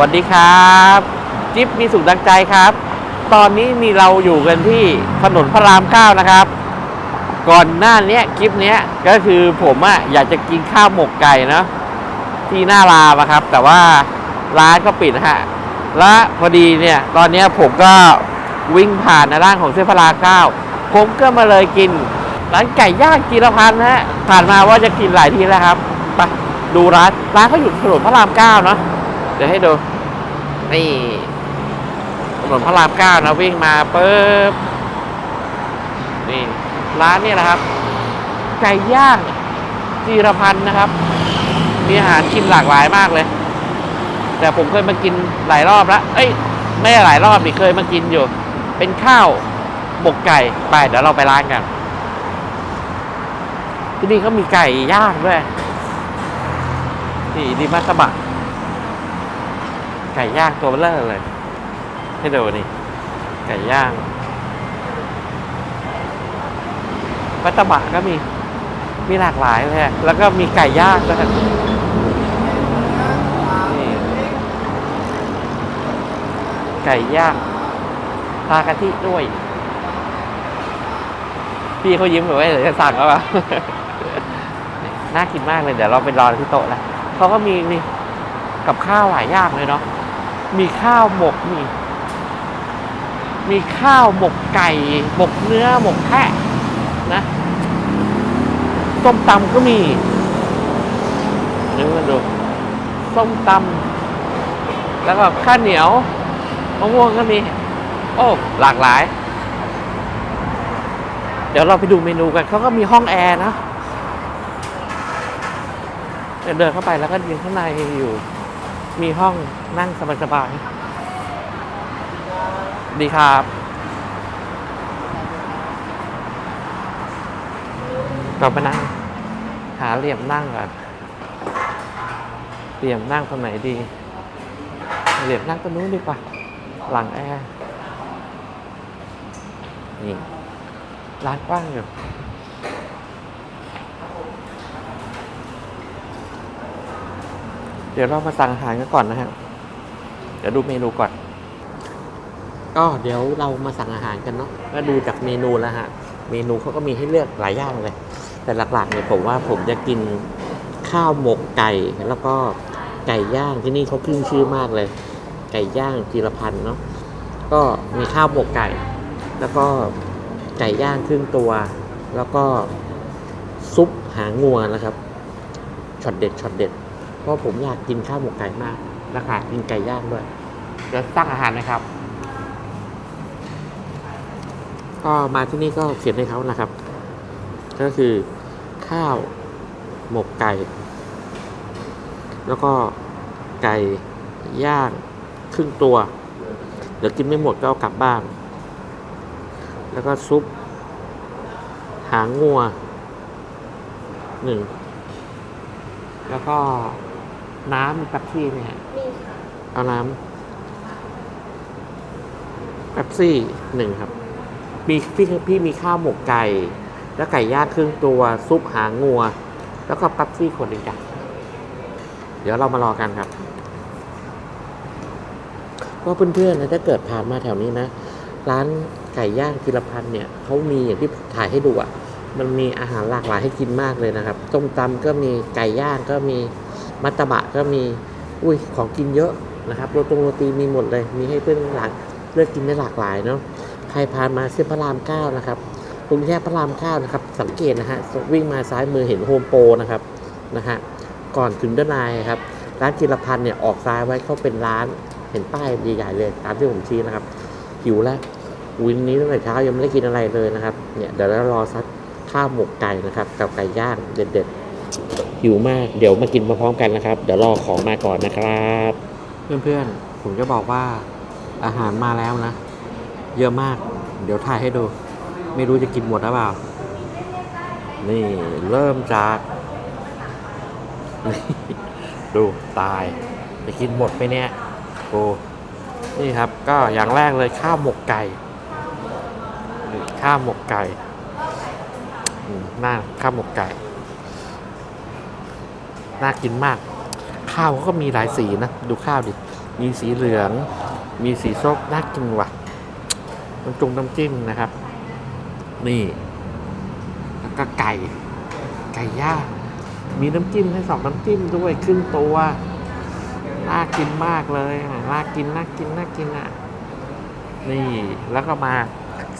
วัสดีครับ จิ๊บมีสุขดังใจครับ ตอนนี้มีเราอยู่กันที่ถนนพระรามเก้านะครับ ก่อนหน้าเนี้ยคลิปเนี้ยก็คือผมอะอยากจะกินข้าวหมกไก่เนะที่หน้ารามอะครับ แต่ว่าร้านก็ปิดฮะและพอดีเนี่ย ตอนเนี้ยผมก็วิ่งผ่านในร่างของเส้นพระรามเก้าผมก็มาเลยกินร้านไก่ย่างจีรพันธ์นะฮะผ่านมาว่าจะกินหลายทีแล้วครับไปดูร้านร้านเขาอยู่ถนนพระรามเก้าเนาะ ดี๋ยวให้ดูนี่ถนนพระรามเก้านะวิ่งมาปุ๊บนี่ร้านเนี่ยนะครับ ไก่ย่างจีรพันธ์นะครับ มีอาหารกินหลากหลายมากเลย แต่ผมเคยมากินหลายรอบแล้วเอ้ยไม่หลายรอบดิเคยมากินอยู่ เป็นข้าวหมกไก่ไปเดี๋ยวเราไปร้านกันที่นี่เขามีไก่ย่างด้วยนี่ดีมัสบะ ไก่ย่างตัวเบลอเลย ให้ดูนี่ไก่ย่างมัตตบะก็มี มีหลากหลายเลยแล้วก็มีไก่ย่างด้วยไก่ย่างทากะทิด้วย พี่เขายิ้มแบบว่าเดี๋ยวจะสั่งแล้วปะน่ากินมากเลย เดี๋ยวเราไปรอที่โต๊ะแล้วเขาก็มีนี่กับข้าวหลายอย่างเลยเนาะ มีข้าวหมกนี่ มีข้าวหมกไก่ หมกเนื้อหมกแพะนะส้มตำก็มีนี่มาดูส้มตำแล้วก็ข้าวเหนียวมะม่วงก็มี โอ้ หลากหลาย เดี๋ยวเราไปดูเมนูกัน เขาก็มีห้องแอร์นะ เดี๋ยวเดินเข้าไปแล้วก็ยืนข้างในอยู่ มีห้องนั่งสบายๆ ดีครับ เราไปนั่ง หาเหลี่ยมนั่งก่อนเหลี่ยมนั่งตรงไหนดี เหลี่ยมนั่งตรงนู้นดีกว่า หลังแอร์ นี่ ร้านกว้างอยู่ ดี๋ยวเรามาสั่งอาหารกันก่อนนะฮะ เดี๋ยวดูเมนูก่อนก็เดี๋ยวเรามาสั่งอาหารกันเนาะก็ดูจากเมนูแล้วฮะ เมนูเขาก็มีให้เลือกหลายอย่างเลย แต่หลักๆเนี่ยผมว่าผมจะกินข้าวหมกไก่แล้วก็ไก่ย่างที่นี่เขาขึ้นชื่อมากเลย ไก่ย่างจีรพันธ์เนาะก็มีข้าวหมกไก่ แล้วก็ไก่ย่างครึ่งตัว แล้วก็ซุปหางงัวนะครับช็อตเด็ดช็อตเด็ด เพราะผมอยากกินข้าวหมกไก่มากแล้วค่ะกินไก่ย่างด้วยเดี๋ยวสั่งอาหารนะครับ ก็มาที่นี่ก็เขียนให้เขานะครับ ก็คือข้าวหมกไก่ แล้วก็ไก่ย่างครึ่งตัว เดี๋ยวกินไม่หมดก็เอากลับบ้าน แล้วก็ซุป หางงัวหนึ่ง แล้วก็ น้ำมีแป๊บซี่ไหมฮะมีค่ะเอาน้ำแป๊บซี่หนึ่งครับ มีพี่พี่มีข้าวหมกไก่ แล้วไก่ย่างครึ่งตัวซุปหางงัว แล้วก็แป๊บซี่ขวดหนึ่งจ้ะเดี๋ยวเรามารอกันครับก็เพื่อนๆนะถ้าเกิดผ่านมาแถวนี้นะ ร้านไก่ย่างจิรพันธ์เนี่ยเขามีอย่างที่ถ่ายให้ดูอะมันมีอาหารหลากหลายให้กินมากเลยนะครับต้มตำก็มีไก่ย่างก็มี มัตตบะก็มีอุ้ยของกินเยอะนะครับโรตงโรตีมีหมดเลย มีให้เพื่อนหลากเลือกกินได้หลากหลายเนาะใครผ่านมาเส้นพระรามเก้านะครับตรงแยกพระรามเก้านะครับ สังเกตนะฮะวิ่งมาซ้ายมือเห็นโฮมโปรนะครับนะฮะก่อนถึงด้านในครับร้านจิรพันธ์เนี่ยออกซ้ายไว้เขาเป็นร้านเห็นป้ายใหญ่ๆเลยตามที่ผมชี้นะครับหิวแล้ววินนี้ตั้งแต่เช้ายังไม่ได้กินอะไรเลยนะครับเนี่ยเดี๋ยวเรารอซัดข้าวหมกไก่นะครับกับไก่ย่างเด็ดๆ หิวมากเดี๋ยวมากินมาพร้อมกันนะครับ เดี๋ยวรอของมาก่อนนะครับ เพื่อนๆ ผมจะบอกว่าอาหารมาแล้วนะ เยอะมาก เดี๋ยวถ่ายให้ดู ไม่รู้จะกินหมดหรือเปล่า นี่เริ่มจากดูตายจะกินหมดไปเนี่ยโอ้นี่ครับก็อย่างแรกเลยข้าวหมกไก่ข้าวหมกไก่น่าข้าวหมกไก่ น่ากินมาก ข้าวเขาก็มีหลายสีนะ ดูข้าวดิ มีสีเหลือง มีสีส้มน่ากินว่ะน้ำจงน้ำจิ้มนะครับ นี่ แล้วก็ไก่ ไก่ย่างมีน้ำจิ้มให้สองน้ำจิ้มด้วยครึ่งตัว น่ากินมากเลยน่ากินน่ากินน่ากินอะ นี่แล้วก็มา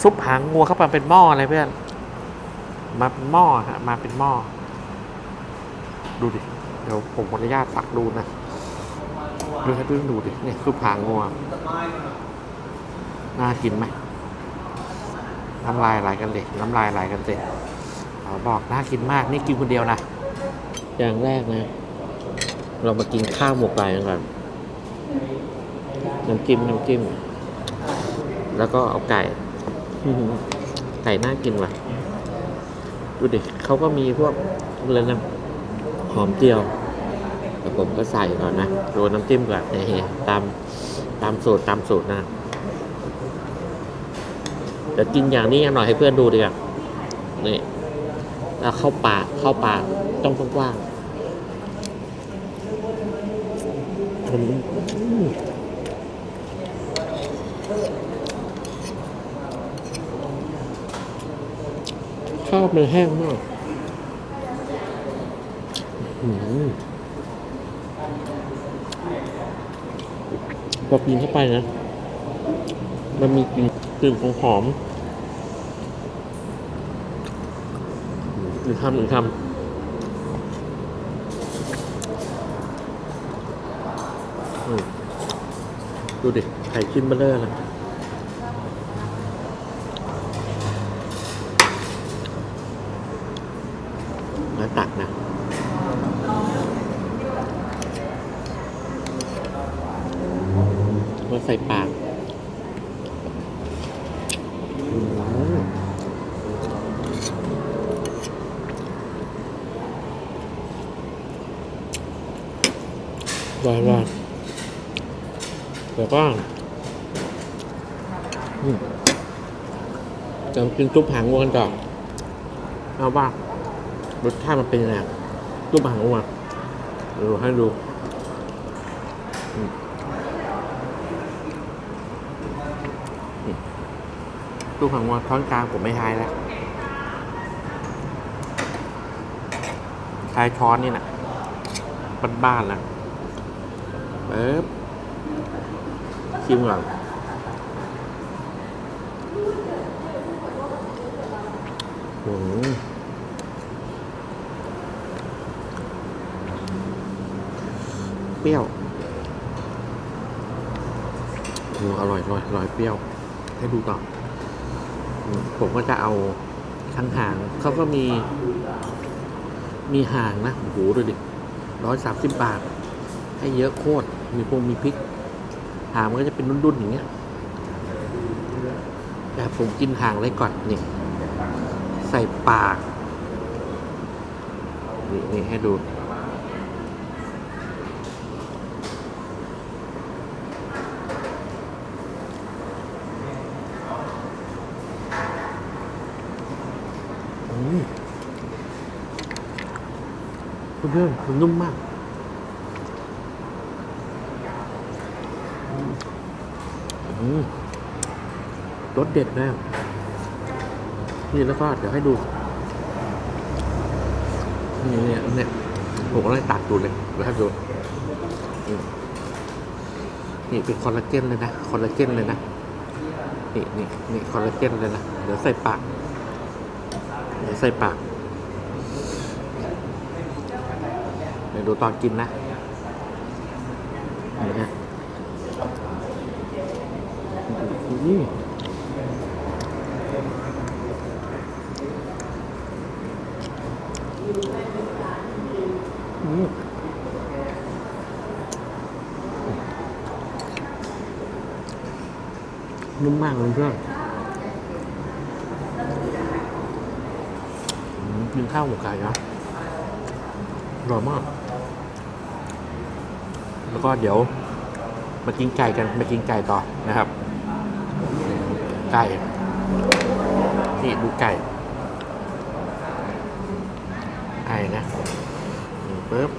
ซุปหางงัวเข้ามาเป็นหม้อเลยเพื่อน มาเป็นหม้อฮะมาเป็นหม้อดูดิ เดี๋ยวผมขออนุญาตตักดูนะดูให้เพื่อนดูดิเนี่ยซุปหางงัวน่ากินไหมน้ำลายไหลกันเด็น้ำลายไหลกันเด็ขอบอกน่ากินมากนี่กินคนเดียวนะอย่างแรกนะ เรามากินข้าวหมกไก่กันก่อนน้ำจิ้มน้ำจิ้มแล้วก็เอาไก่ไก่น่ากินว่ะดูดิเขาก็มีพวกอะไรนะหอมเจียว ผมก็ใส่ก่อนนะโรยน้ำจิ้มก่อนนี่ตามตามสูตรตามสูตรนะเดี๋ยวกินอย่างนี้หน่อยให้เพื่อนดูดีกว่านี่แล้วเข้าปากเข้าปากต้องกว้างข้าวมันแห้งมาก อื้อหือ พอกินเข้าไปนะ มันมีกลิ่นกลิ่นของหอมหนึ่งคำหนึ่งคำดูดิ ไข่ชิ้นเบลเลอร์เลยแล้วตักนะ มาใส่ปากอร่อยมากแล้วก็จะกินซุปหางวัวกันก่อนเอาบ้ารสชาติมันเป็นยังไงซุปหางวัวเดี๋ยวให้ดูอืมอืม ซุปหางวัวท้อนกลางผมไม่ทายแล้วทายช้อนนี่นะบ้านๆนะเป๊บชิมก่อนอืมเปรี้ยวออร่อยอร่อยอร่อยเปรี้ยว ให้ดูต่อ ผมก็จะเอาทั้งหางเขาก็มี มีหางนะโอ้โหดูดิร้อยสามสิบบาท ให้เยอะโคตร มีพวงมีพริก หางมันก็จะเป็นรุ่นๆอย่างเงี้ยแต่ผมกินหางเลยก่อนนี่ใส่ปาก นี่นี่ให้ดู พื่อนมันนุ่มมาก รสเด็ดนะนี่แล้วก็เดี๋ยวให้ดู นี่เนี่ยเนี่ยผมก็เลยตัดดูเลยเดี๋ยวดูนี่เป็นคอลลาเจนเลยนะ คอลลาเจนเลยนะ นี่นี่นี่คอลลาเจนเลยนะ เดี๋ยวใส่ปาก เดี๋ยวใส่ปาก เดูตอนกินนะนี่ฮะอืมอืมนุ่มมากเลยเพื่อนกินข้าวหมกไก่นะอร่อยมาก แล้วก็เดี๋ยวมากินไก่กันมากินไก่ต่อนะครับ ไก่นี่ดูไก่ไก่นะนี่ปึ๊บ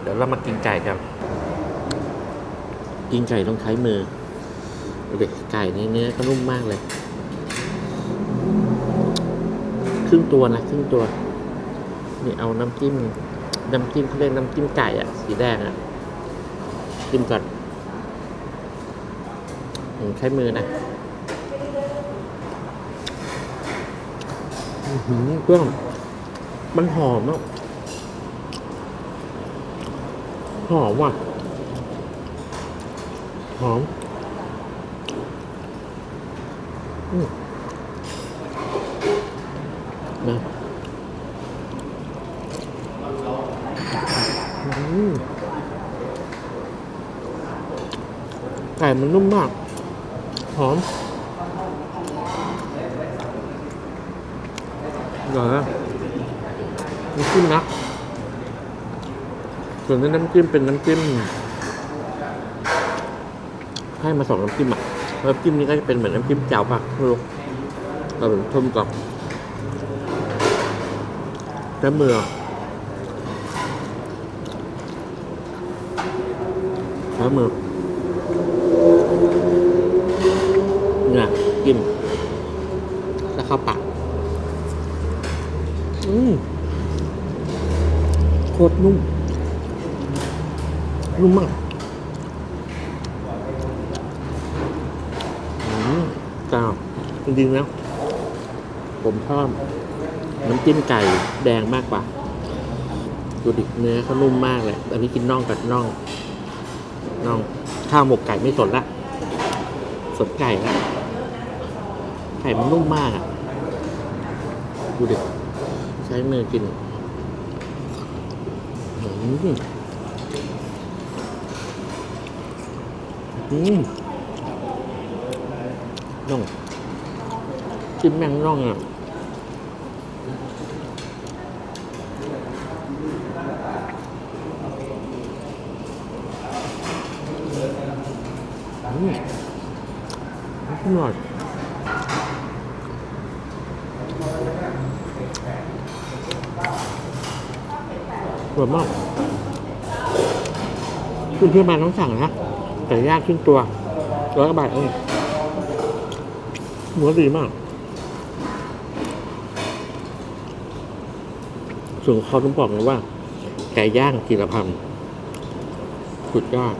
เดี๋ยวเรามากินไก่กันกินไก่ต้องใช้มือเดูดิไก่ในเนื้อก็นุ่มมากเลย ครึ่งตัวนะครึ่งตัวนี่เอาน้ำจิ้มน้ำจิ้มเขาเรียกน้ำจิ้มไก่อะสีแดงอะ จิ้มก่อนผมใช้มือนะอื้อหือเครื่องมันหอมอะหอมว่ะ หอมนะอืม ไก่มันนุ่มมาก หอมเดี๋ยวนะน้ำจิ้มนะส่วนนี้น้ำจิ้มเป็นน้ำจิ้มให้มาสองน้ำจิ้มอะน้ำจิ้มนี้ก็จะเป็นเหมือนน้ำจิ้มแจ่วปะไม่รู้เราเป็นชมก่อนแล้วมือแล้วมือเนี่ยจิ้มแล้วเข้าปากอืมโคตรนุ่ม นุ่มมากอืมจ้าจริงๆแล้วผมชอบน้ำจิ้มไก่แดงมากกว่าดูดิเนื้อเขานุ่มมากเลย อันนี้กินน่องกับน่องน่องข้าวหมกไก่ไม่สนละสนไก่ละ ไก่มันนุ่มมากอะ ดูดิใช้มือกินอืมอืมน่องจิ้มแมงน่องอะอืมอร่ อร่อยมากคุณเพื่อนมาต้องสั่งนะแต่ย่างครึ่งตัวร้อยกว่าบาทเองเนื้อดีมากส่วนเขาต้องบอกเลยว่าไก่ย่างกีรพันธ์สุดยอด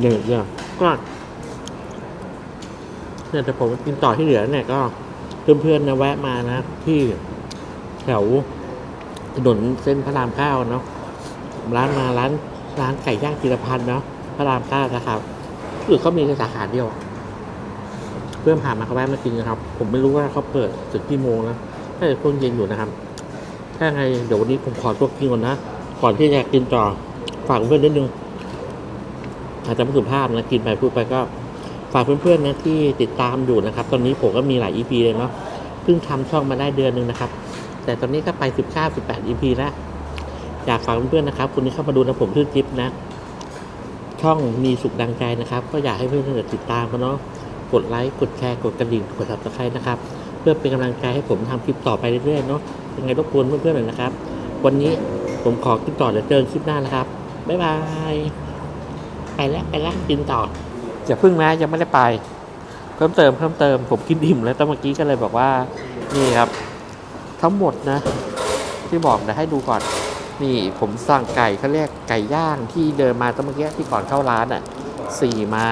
เนื้อเนี่ยก็เนี่ยแต่ผมกินต่อที่เหลือเนี่ยก็ เพื่อนๆนะแวะมานะ ที่แถวถนนเส้นพระรามเก้าเนาะร้านมาร้านร้านไก่ย่างกีรพันธ์เนาะพระรามเก้านะครับหรือเขามีแค่สาขาเดียว เพื่อนผ่านมาเขาแวะมากินนะครับ ผมไม่รู้ว่าเขาเปิดถึงกี่โมงนะน่าจะช่วงเย็นอยู่นะครับ ถ้าไงเดี๋ยววันนี้ผมขอตัวกินก่อนนะก่อนที่จะกินต่อฝากเพื่อนนิดนึงอาจจะไม่สุภาพนะกินไปพูดไปก็ ฝากเพื่อนๆนะที่ติดตามอยู่นะครับ ตอนนี้ผมก็มีหลาย EP เลยเนาะเพิ่งทำช่องมาได้เดือนหนึ่งนะครับ แต่ตอนนี้ก็ไป19 18 EP แล้วอยากฝากเพื่อนๆนะครับคุณที่เข้ามาดูนะผมชื่อจิ๊บนะ ช่องมีสุขดังใจนะครับ ก็อยากให้เพื่อนๆติดตามกันเนาะกดไลค์กดแชร์กดกระดิ่งกด subscribe นะครับ เพื่อเป็นกำลังใจให้ผมทำคลิปต่อไปเรื่อยๆเนาะยังไงรบกวนเพื่อนๆหน่อยนะครับ วันนี้ผมขอกินต่อเดี๋ยวเจอคลิปหน้านะครับบ๊ายบายไปแล้วไปแล้วกินต่อ อย่าพึ่งนะยังไม่ได้ไป เพิ่มเติมเพิ่มเติม ผมกินอิ่มแล้วแต่เมื่อกี้ก็เลยบอกว่า นี่ครับ ทั้งหมดนะ ที่บอกเดี๋ยวให้ดูก่อน นี่ผมสั่งไก่เขาเรียกไก่ย่างที่เดินมาตั้งเมื่อกี้ที่ก่อนเข้าร้านอะสี่ไม้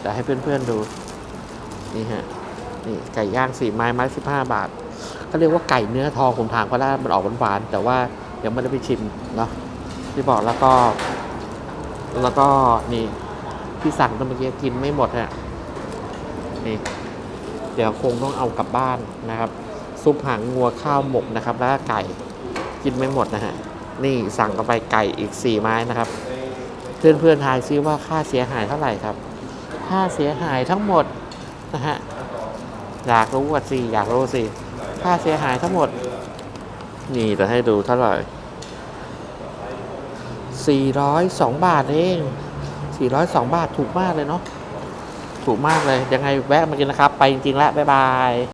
เดี๋ยวให้เพื่อนๆดู นี่ฮะนี่ไก่ย่างสี่ไม้ไม้สิบห้าบาทเขาเรียกว่าไก่เนื้อทองผมถามเขาแล้วมันออกหวานๆแต่ว่ายังไม่ได้ไปชิมเนาะที่บอกแล้วก็ แล้วก็นี่ ที่สั่งตั้งเมื่อกี้กินไม่หมดฮะนี่เดี๋ยวคงต้องเอากลับบ้านนะครับ ซุปหางงัวข้าวหมกนะครับ แล้วก็ไก่กินไม่หมดนะฮะนี่สั่งกันไปไก่อีกสี่ไม้นะครับ เพื่อนเพื่อนทายซิว่าค่าเสียหายเท่าไหร่ครับ ค่าเสียหายทั้งหมดนะฮะอยากรู้ว่าสิอยากรู้สิค่าเสียหายทั้งหมด นี่จะให้ดูเท่าไหร่402 บาทเอง 402 บาทถูกมากเลยเนาะ ถูกมากเลย ยังไงแวะมากินนะครับ ไปจริงๆแล้ว บ๊ายบาย